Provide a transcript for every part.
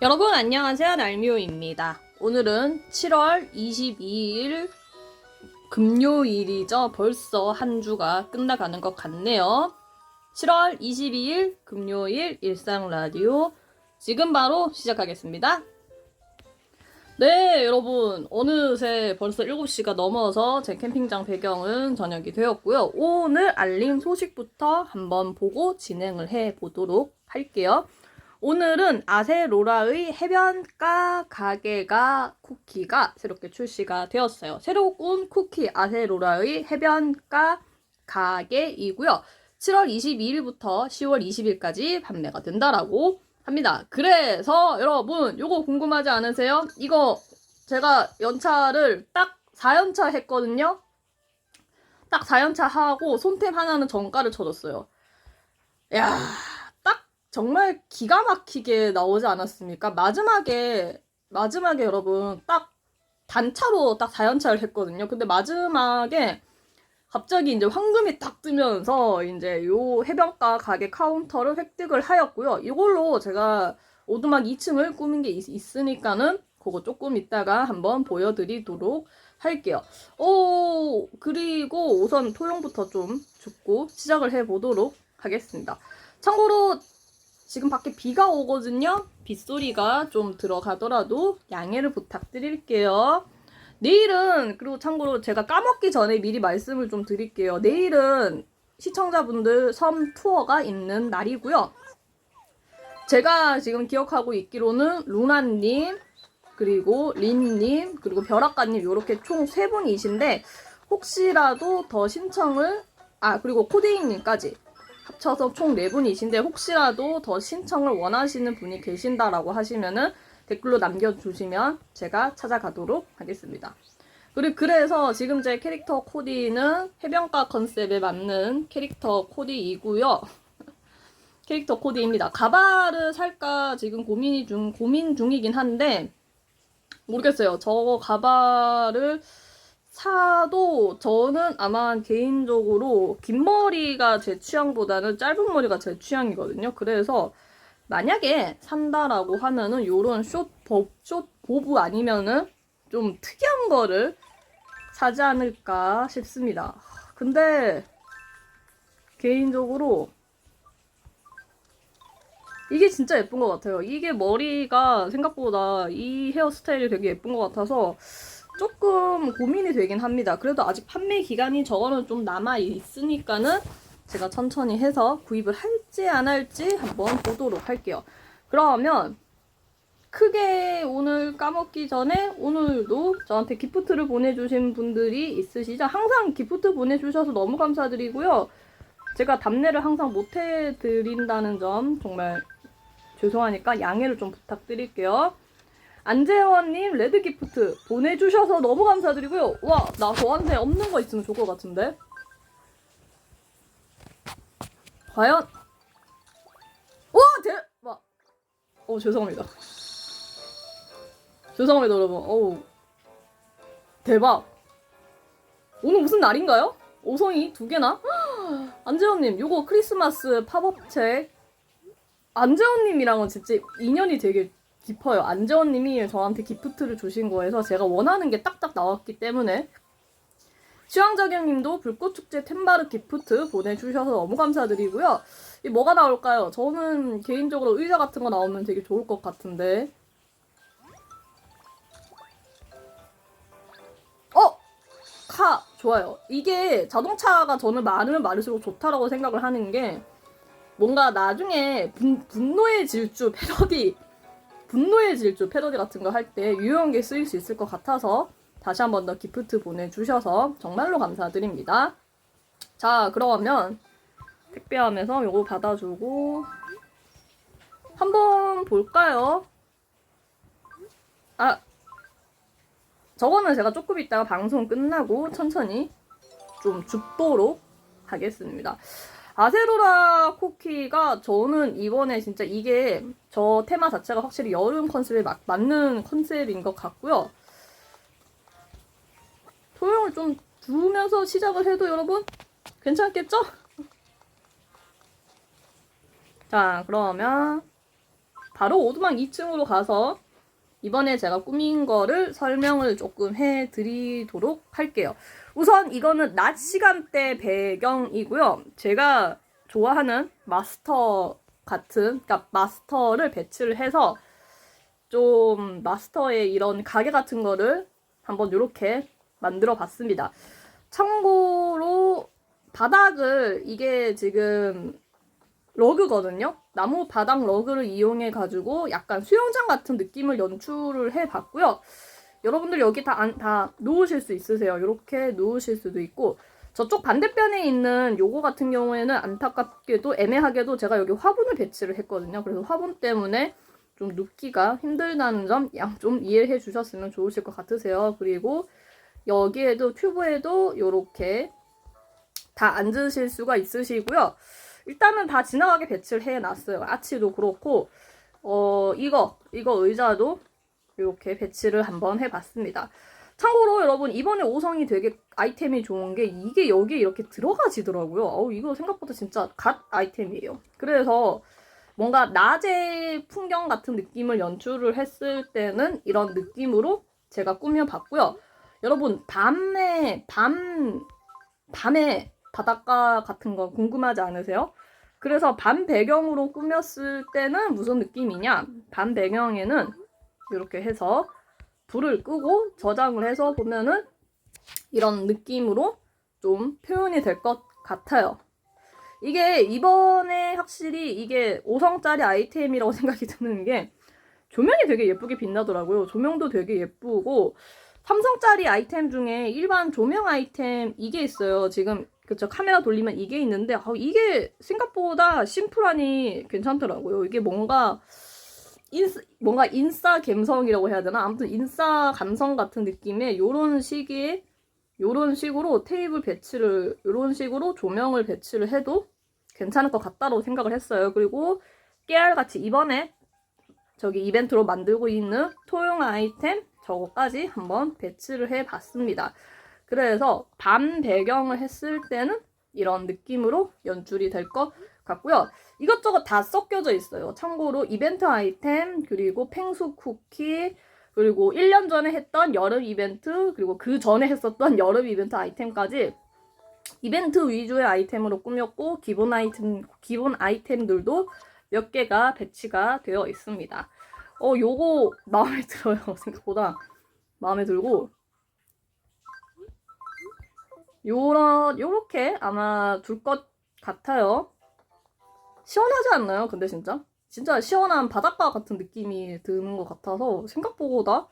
여러분 안녕하세요 날미호입니다. 오늘은 7월 22일 금요일이죠. 벌써 한 주가 끝나가는 것 같네요. 7월 22일 금요일 일상 라디오 지금 바로 시작하겠습니다. 네, 여러분. 어느새 벌써 7시가 넘어서 제 캠핑장 배경은 저녁이 되었고요. 오늘 알림 소식부터 한번 보고 진행을 해 보도록 할게요. 오늘은 아세로라의 해변가 가게가 쿠키가 새롭게 출시가 되었어요. 새로 운 쿠키 아세로라의 해변가 가게이고요. 7월 22일부터 10월 20일까지 판매가 된다라고 합니다. 그래서 여러분 요거 궁금하지 않으세요? 이거 제가 연차를 딱 4연차 했거든요. 딱 4연차 하고 손템 하나는 정가를 쳐줬어요. 야, 딱 정말 기가 막히게 나오지 않았습니까? 마지막에 마지막에 여러분 딱 단차로 딱 4연차를 했거든요. 근데 마지막에 갑자기 이제 황금이 딱 뜨면서 이제 요 해변가 가게 카운터를 획득을 하였고요. 이걸로 제가 오두막 2층을 꾸민 게 있, 있으니까는 그거 조금 이따가 한번 보여드리도록 할게요. 오, 그리고 우선 토용부터 좀 줍고 시작을 해보도록 하겠습니다. 참고로 지금 밖에 비가 오거든요. 빗소리가 좀 들어가더라도 양해를 부탁드릴게요. 내일은 그리고 참고로 제가 까먹기 전에 미리 말씀을 좀 드릴게요. 내일은 시청자분들 섬 투어가 있는 날이고요. 제가 지금 기억하고 있기로는 루나님 그리고 린님 그리고 벼락가님 이렇게 총 세 분이신데 혹시라도 더 신청을 아 그리고 코데이님까지 합쳐서 총네 분이신데 혹시라도 더 신청을 원하시는 분이 계신다라고 하시면은 댓글로 남겨주시면 제가 찾아가도록 하겠습니다. 그리고 그래서 지금 제 캐릭터 코디는 해변가 컨셉에 맞는 캐릭터 코디이고요. 캐릭터 코디입니다. 가발을 살까 지금 고민이 중 고민 중이긴 한데 모르겠어요. 저 가발을 사도 저는 아마 개인적으로 긴 머리가 제 취향보다는 짧은 머리가 제 취향이거든요. 그래서 만약에 산다라고 하면은 요런 숏, 법, 숏 보브 아니면은 좀 특이한 거를 사지 않을까 싶습니다. 근데 개인적으로 이게 진짜 예쁜 것 같아요. 이게 머리가 생각보다 이 헤어스타일이 되게 예쁜 것 같아서 조금 고민이 되긴 합니다. 그래도 아직 판매 기간이 저거는 좀 남아 있으니까는 제가 천천히 해서 구입을 할지 안 할지 한번 보도록 할게요. 그러면 크게 오늘 까먹기 전에 오늘도 저한테 기프트를 보내주신 분들이 있으시죠? 항상 기프트 보내주셔서 너무 감사드리고요. 제가 답례를 항상 못 해드린다는 점 정말 죄송하니까 양해를 좀 부탁드릴게요. 안재원님 레드 기프트 보내주셔서 너무 감사드리고요. 와, 나 저한테 없는 거 있으면 좋을 것 같은데. 과연? 와, 대박! 어, 죄송합니다. 죄송합니다, 여러분. 어우. 대박. 오늘 무슨 날인가요? 오성이 두 개나? 안재원님, 요거 크리스마스 팝업 책. 안재원님이랑은 진짜 인연이 되게 깊어요. 안재원님이 저한테 기프트를 주신 거에서 제가 원하는 게 딱딱 나왔기 때문에 취향자경님도 불꽃축제 템바르 기프트 보내주셔서 너무 감사드리고요. 이 뭐가 나올까요? 저는 개인적으로 의자 같은 거 나오면 되게 좋을 것 같은데. 어! 카! 좋아요. 이게 자동차가 저는 많으면 많을수록 좋다라고 생각을 하는 게 뭔가 나중에 분, 분노의 질주 패러디 분노의 질주 패러디 같은 거 할 때 유용하게 쓰일 수 있을 것 같아서 다시 한 번 더 기프트 보내주셔서 정말로 감사드립니다. 자, 그러면 택배함에서 요거 받아주고 한번 볼까요? 아, 저거는 제가 조금 이따가 방송 끝나고 천천히 좀 줍도록 하겠습니다. 아세로라 쿠키가 저는 이번에 진짜 이게 저 테마 자체가 확실히 여름 컨셉에 막 맞는 컨셉인 것 같고요. 토용을 좀 두면서 시작을 해도 여러분 괜찮겠죠? 자 그러면 바로 오두막 2층으로 가서 이번에 제가 꾸민 거를 설명을 조금 해 드리도록 할게요. 우선 이거는 낮 시간대 배경이고요. 제가 좋아하는 마스터 같은, 그러니까 마스터를 배치를 해서 좀 마스터의 이런 가게 같은 거를 한번 이렇게 만들어 봤습니다. 참고로 바닥을 이게 지금 러그거든요. 나무 바닥 러그를 이용해 가지고 약간 수영장 같은 느낌을 연출을 해 봤고요. 여러분들 여기 다, 안, 다 누우실 수 있으세요. 이렇게 누우실 수도 있고 저쪽 반대편에 있는 요거 같은 경우에는 안타깝게도 애매하게도 제가 여기 화분을 배치를 했거든요. 그래서 화분 때문에 좀 눕기가 힘들다는 점양좀 이해해 주셨으면 좋으실 것 같으세요. 그리고 여기에도 튜브에도 이렇게 다 앉으실 수가 있으시고요. 일단은 다 지나가게 배치를 해놨어요. 아치도 그렇고 어 이거 이거 의자도 이렇게 배치를 한번 해봤습니다. 참고로 여러분 이번에 오성이 되게 아이템이 좋은 게 이게 여기에 이렇게 들어가지더라고요. 어우 이거 생각보다 진짜 갓 아이템이에요. 그래서 뭔가 낮의 풍경 같은 느낌을 연출을 했을 때는 이런 느낌으로 제가 꾸며봤고요. 여러분 밤에 밤 밤에 바닷가 같은 거 궁금하지 않으세요? 그래서 밤 배경으로 꾸몄을 때는 무슨 느낌이냐? 밤 배경에는 이렇게 해서 불을 끄고 저장을 해서 보면은 이런 느낌으로 좀 표현이 될 것 같아요. 이게 이번에 확실히 이게 5성짜리 아이템이라고 생각이 드는 게 조명이 되게 예쁘게 빛나더라고요. 조명도 되게 예쁘고 삼성짜리 아이템 중에 일반 조명 아이템 이게 있어요. 지금 그쵸 카메라 돌리면 이게 있는데 아, 이게 생각보다 심플하니 괜찮더라고요. 이게 뭔가 인스, 뭔가 인싸 감성이라고 해야 되나? 아무튼 인싸 감성 같은 느낌의 요런 시기에 요런 식으로 테이블 배치를 요런 식으로 조명을 배치를 해도 괜찮을 것 같다고 생각을 했어요. 그리고 깨알같이 이번에 저기 이벤트로 만들고 있는 토용 아이템 저거까지 한번 배치를 해봤습니다. 그래서 밤 배경을 했을 때는 이런 느낌으로 연출이 될 것 같고요. 이것저것 다 섞여져 있어요. 참고로 이벤트 아이템, 그리고 팽수 쿠키, 그리고 1년 전에 했던 여름 이벤트, 그리고 그 전에 했었던 여름 이벤트 아이템까지 이벤트 위주의 아이템으로 꾸몄고 기본 아이템 기본 아이템들도 몇 개가 배치가 되어 있습니다. 어 요거 마음에 들어요. 생각보다 마음에 들고 요런 요렇게 아마 둘 것 같아요. 시원하지 않나요? 근데 진짜 진짜 시원한 바닷가 같은 느낌이 드는 것 같아서 생각보다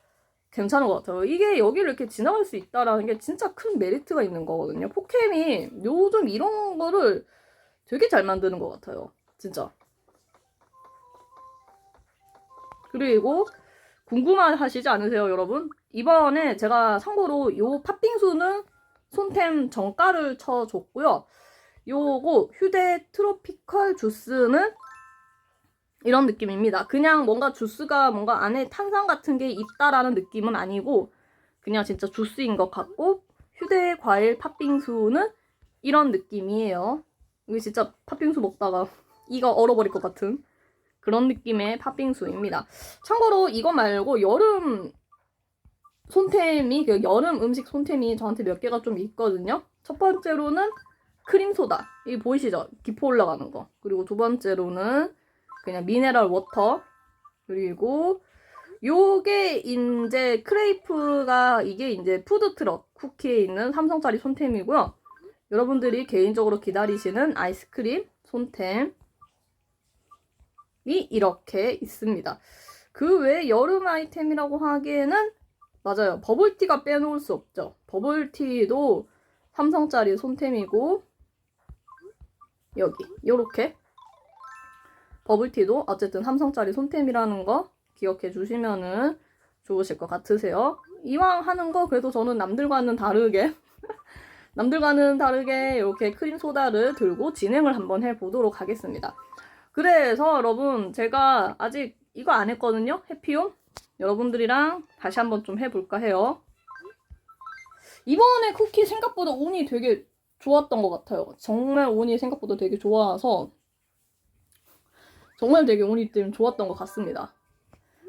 괜찮은 것 같아요. 이게 여기를 이렇게 지나갈 수 있다라는 게 진짜 큰 메리트가 있는 거거든요. 포캠이 요즘 이런 거를 되게 잘 만드는 것 같아요. 진짜. 그리고 궁금하시지 않으세요, 여러분? 이번에 제가 참고로 요 팥빙수는 손템 정가를 쳐줬고요. 요거 휴대 트로피컬 주스는 이런 느낌입니다. 그냥 뭔가 주스가 뭔가 안에 탄산 같은 게 있다라는 느낌은 아니고 그냥 진짜 주스인 것 같고 휴대 과일 팥빙수는 이런 느낌이에요. 이게 진짜 팥빙수 먹다가 이가 얼어버릴 것 같은 그런 느낌의 팥빙수입니다. 참고로 이거 말고 여름 손템이 그 여름 음식 손템이 저한테 몇 개가 좀 있거든요. 첫 번째로는 크림 소다. 이 보이시죠? 기포 올라가는 거. 그리고 두 번째로는 그냥 미네랄 워터. 그리고 요게 이제 크레이프가 이게 이제 푸드 트럭 쿠키에 있는 삼성짜리 손템이고요. 여러분들이 개인적으로 기다리시는 아이스크림 손템이 이렇게 있습니다. 그 외에 여름 아이템이라고 하기에는 맞아요. 버블티가 빼놓을 수 없죠. 버블티도 삼성짜리 손템이고 여기 요렇게 버블티도 어쨌든 삼성짜리 손템이라는 거 기억해 주시면은 좋으실 것 같으세요. 이왕 하는 거 그래도 저는 남들과는 다르게 남들과는 다르게 이렇게 크림 소다를 들고 진행을 한번 해보도록 하겠습니다. 그래서 여러분 제가 아직 이거 안 했거든요. 해피홈 여러분들이랑 다시 한번 좀 해볼까 해요. 이번에 쿠키 생각보다 운이 되게 좋았던 것 같아요. 정말 운이 생각보다 되게 좋아서 정말 되게 운이 좀 좋았던 것 같습니다.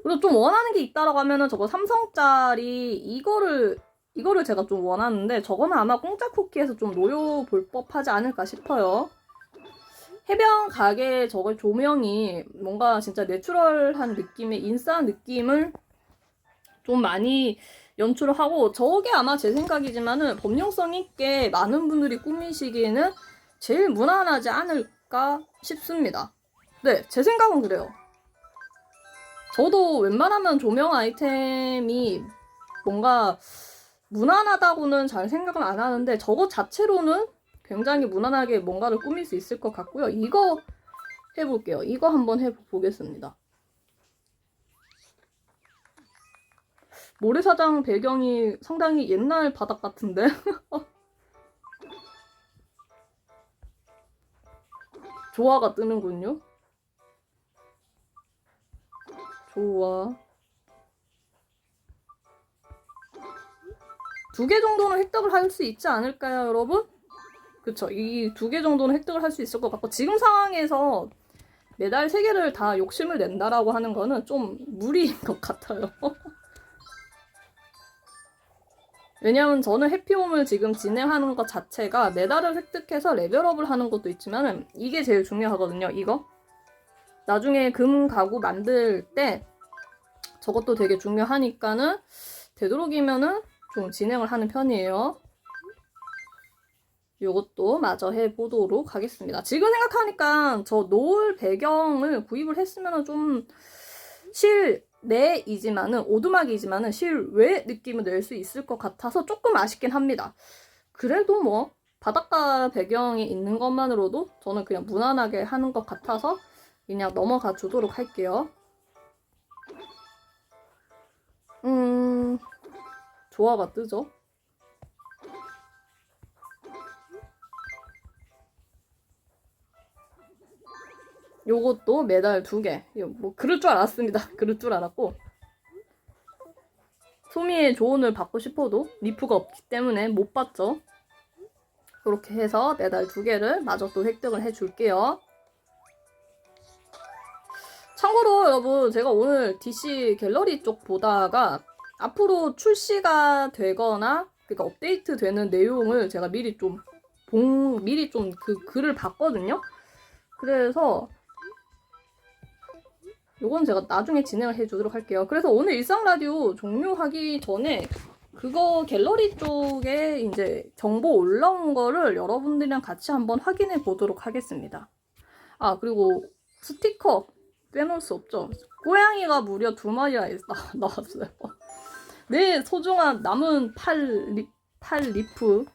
그리고 좀 원하는 게 있다라고 하면은 저거 삼성짜리 이거를 이거를 제가 좀 원하는데 저거는 아마 공짜 쿠키에서 좀 노려 볼 법하지 않을까 싶어요. 해변 가게 저거 조명이 뭔가 진짜 내추럴한 느낌의 인싸한 느낌을 좀 많이 연출을 하고 저게 아마 제 생각이지만은 범용성 있게 많은 분들이 꾸미시기에는 제일 무난하지 않을까 싶습니다. 네, 제 생각은 그래요. 저도 웬만하면 조명 아이템이 뭔가 무난하다고는 잘 생각을 안 하는데 저거 자체로는 굉장히 무난하게 뭔가를 꾸밀 수 있을 것 같고요. 이거 해볼게요. 이거 한번 해보겠습니다. 모래사장 배경이 상당히 옛날 바닥 같은데? 조화가 뜨는군요. 좋아. 두개 정도는 획득을 할 수 있지 않을까요, 여러분? 그쵸. 이 두 개 정도는 획득을 할 수 있을 것 같고, 지금 상황에서 메달 세 개를 다 욕심을 낸다라고 하는 거는 좀 무리인 것 같아요. 왜냐면 저는 해피홈을 지금 진행하는 것 자체가 메달을 획득해서 레벨업을 하는 것도 있지만 이게 제일 중요하거든요. 이거. 나중에 금 가구 만들 때 저것도 되게 중요하니까는 되도록이면은 좀 진행을 하는 편이에요. 요것도 마저 해보도록 하겠습니다. 지금 생각하니까 저 노을 배경을 구입을 했으면 좀 실내이지만은 오두막이지만은 실외 느낌을 낼 수 있을 것 같아서 조금 아쉽긴 합니다. 그래도 뭐 바닷가 배경이 있는 것만으로도 저는 그냥 무난하게 하는 것 같아서 그냥 넘어가 주도록 할게요. 음, 조화가 뜨죠? 요것도 메달 두 개. 뭐 그럴 줄 알았습니다. 그럴 줄 알았고. 소미의 조언을 받고 싶어도 리프가 없기 때문에 못 받죠. 그렇게 해서 메달 두 개를 마저 또 획득을 해줄게요. 참고로 여러분 제가 오늘 DC 갤러리 쪽 보다가 앞으로 출시가 되거나 그러니까 업데이트 되는 내용을 제가 미리 좀 봉, 미리 좀 그 글을 봤거든요. 그래서 요건 제가 나중에 진행을 해주도록 할게요. 그래서 오늘 일상 라디오 종료하기 전에 그거 갤러리 쪽에 이제 정보 올라온 거를 여러분들이랑 같이 한번 확인해 보도록 하겠습니다. 아, 그리고 스티커 빼놓을 수 없죠. 고양이가 무려 두 마리나 나- 나왔어요. 내 소중한 남은 팔, 리, 팔 리프.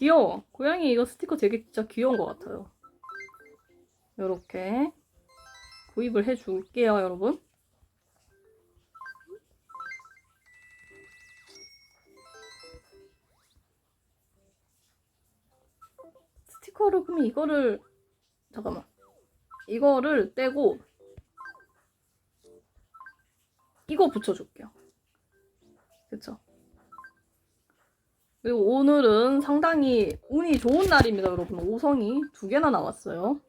귀여워. 고양이 이거 스티커 되게 진짜 귀여운 것 같아요. 이렇게 구입을 해줄게요, 여러분. 스티커를 그러면 이거를 잠깐만 이거를 떼고 이거 붙여줄게요. 그쵸? 그리고 오늘은 상당히 운이 좋은 날입니다, 여러분. 오성이 두 개나 나왔어요.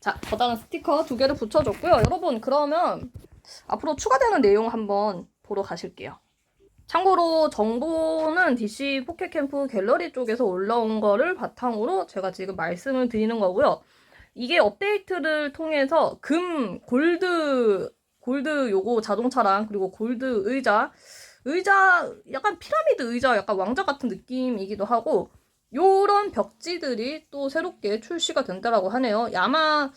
자, 거다는 스티커 두 개를 붙여줬고요. 여러분, 그러면 앞으로 추가되는 내용 한번 보러 가실게요. 참고로 정보는 DC 포켓캠프 갤러리 쪽에서 올라온 거를 바탕으로 제가 지금 말씀을 드리는 거고요. 이게 업데이트를 통해서 금, 골드, 골드 요거 자동차랑 그리고 골드 의자, 의자, 약간 피라미드 의자 약간 왕자 같은 느낌이기도 하고, 요런 벽지들이 또 새롭게 출시가 된다라고 하네요. 아마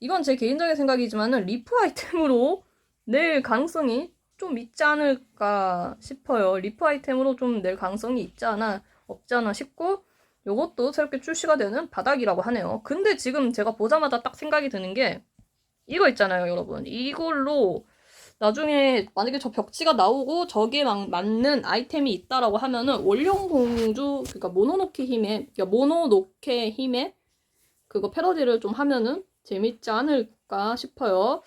이건 제 개인적인 생각이지만은 리프 아이템으로 낼 가능성이 좀 있지 않을까 싶어요. 리프 아이템으로 좀 낼 가능성이 있지 않아, 없지 않아 싶고, 요것도 새롭게 출시가 되는 바닥이라고 하네요. 근데 지금 제가 보자마자 딱 생각이 드는 게, 이거 있잖아요, 여러분. 이걸로 나중에 만약에 저 벽지가 나오고 저기에 막 맞는 아이템이 있다라고 하면은 원룡공주, 그러니까 모노노케 힘의, 그러니까 모노노케 힘의 그거 패러디를 좀 하면은 재밌지 않을까 싶어요.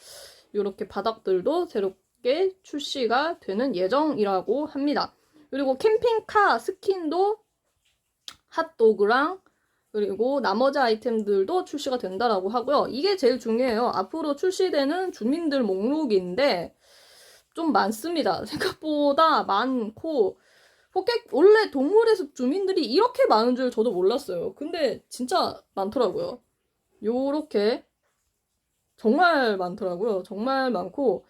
이렇게 바닥들도 새롭게 출시가 되는 예정이라고 합니다. 그리고 캠핑카 스킨도 핫도그랑 그리고 나머지 아이템들도 출시가 된다라고 하고요. 이게 제일 중요해요. 앞으로 출시되는 주민들 목록인데 좀 많습니다. 생각보다 많고 포켓 원래 동물의 숲 주민들이 이렇게 많은 줄 저도 몰랐어요. 근데 진짜 많더라고요. 요렇게 정말 많더라고요. 정말 많고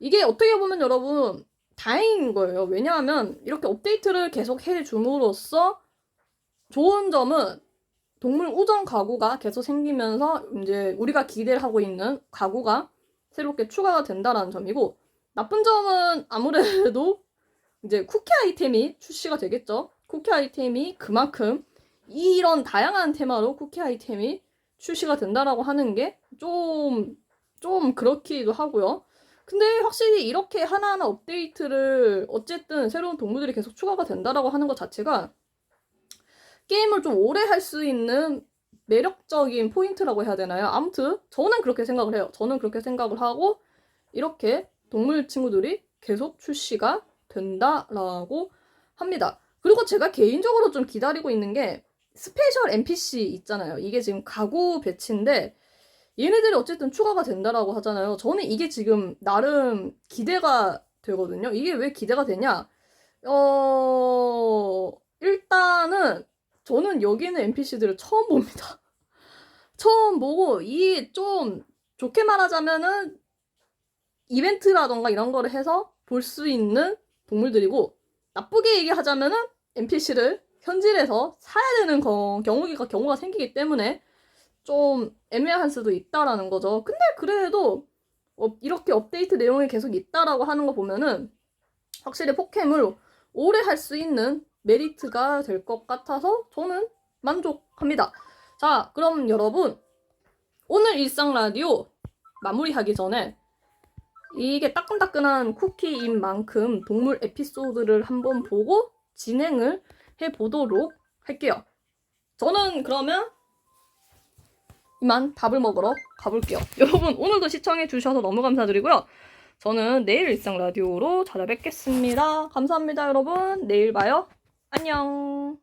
이게 어떻게 보면 여러분 다행인 거예요. 왜냐하면 이렇게 업데이트를 계속 해 줌으로써 좋은 점은 동물 우정 가구가 계속 생기면서 이제 우리가 기대를 하고 있는 가구가 새롭게 추가가 된다라는 점이고 나쁜 점은 아무래도 이제 쿠키 아이템이 출시가 되겠죠. 쿠키 아이템이 그만큼 이런 다양한 테마로 쿠키 아이템이 출시가 된다라고 하는 게 좀좀 그렇기도 하고요. 근데 확실히 이렇게 하나하나 업데이트를 어쨌든 새로운 동물들이 계속 추가가 된다라고 하는 것 자체가 게임을 좀 오래 할 수 있는 매력적인 포인트라고 해야 되나요? 아무튼 저는 그렇게 생각을 해요. 저는 그렇게 생각을 하고 이렇게 동물 친구들이 계속 출시가 된다라고 합니다. 그리고 제가 개인적으로 좀 기다리고 있는 게 스페셜 NPC 있잖아요. 이게 지금 가구 배치인데 얘네들이 어쨌든 추가가 된다라고 하잖아요. 저는 이게 지금 나름 기대가 되거든요. 이게 왜 기대가 되냐? 어, 일단은 저는 여기 있는 NPC들을 처음 봅니다. 처음 보고 이 좀 좋게 말하자면은 이벤트라던가 이런 거를 해서 볼 수 있는 동물들이고 나쁘게 얘기하자면은 NPC를 현질에서 사야 되는 거, 경우가 경우가 생기기 때문에 좀 애매할 수도 있다라는 거죠. 근데 그래도 어, 이렇게 업데이트 내용이 계속 있다라고 하는 거 보면은 확실히 포켓을 오래 할 수 있는 메리트가 될 것 같아서 저는 만족합니다. 자, 그럼 여러분 오늘 일상 라디오 마무리하기 전에 이게 따끈따끈한 쿠키인 만큼 동물 에피소드를 한번 보고 진행을 해보도록 할게요. 저는 그러면 이만 밥을 먹으러 가볼게요. 여러분 오늘도 시청해주셔서 너무 감사드리고요. 저는 내일 일상 라디오로 찾아뵙겠습니다. 감사합니다 여러분. 내일 봐요. 안녕.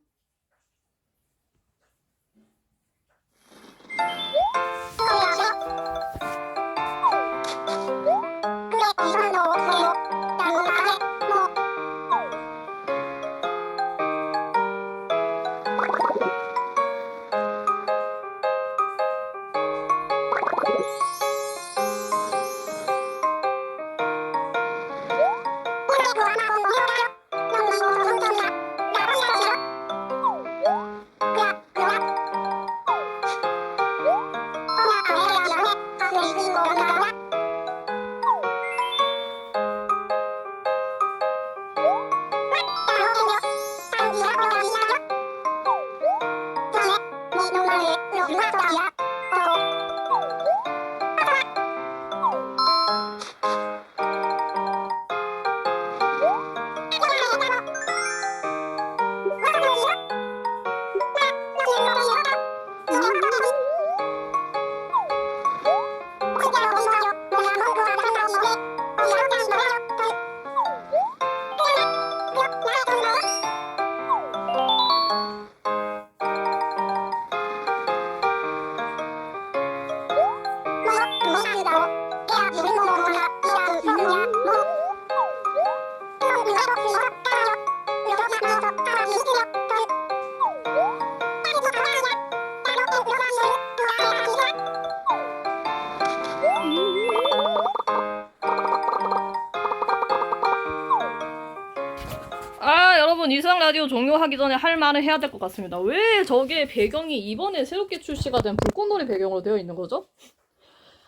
종료하기 전에 할 말을 해야 될 것 같습니다. 왜 저게 배경이 이번에 새롭게 출시가 된 불꽃놀이 배경으로 되어 있는 거죠?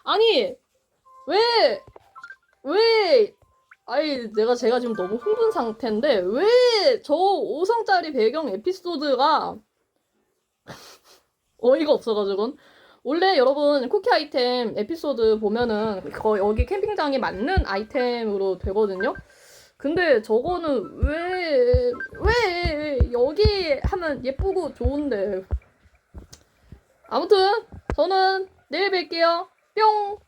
아니 왜 왜, 아니, 내가 제가 지금 너무 흥분 상태인데, 왜 저 5성짜리 배경 에피소드가 어이가 없어가지고. 원래 여러분, 쿠키 아이템 에피소드 보면은, 거 여기 캠핑장에 맞는 아이템으로 되거든요? 근데 저거는 왜, 왜, 여기 하면 예쁘고 좋은데. 아무튼, 저는 내일 뵐게요. 뿅!